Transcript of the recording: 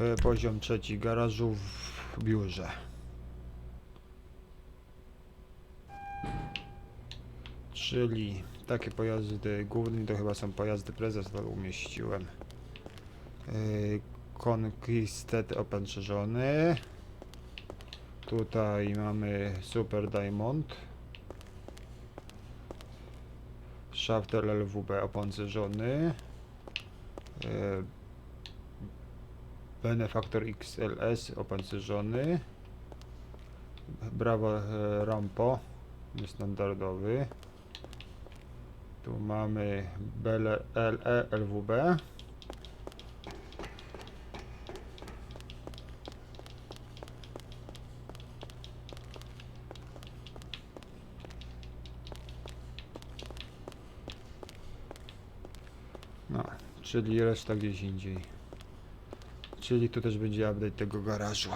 E, Poziom trzeci garażu w biurze. Czyli takie pojazdy główne to chyba są pojazdy prezes, to umieściłem. E, Conquisted opancerzony. Tutaj mamy Super Diamond. Shafter LWB opancerzony. Benefactor XLS opancerzony. Bravo e, Rampo niestandardowy. Tu mamy BL, LE LWB. No, czyli reszta gdzieś indziej. Czyli tu też będzie update tego garażu.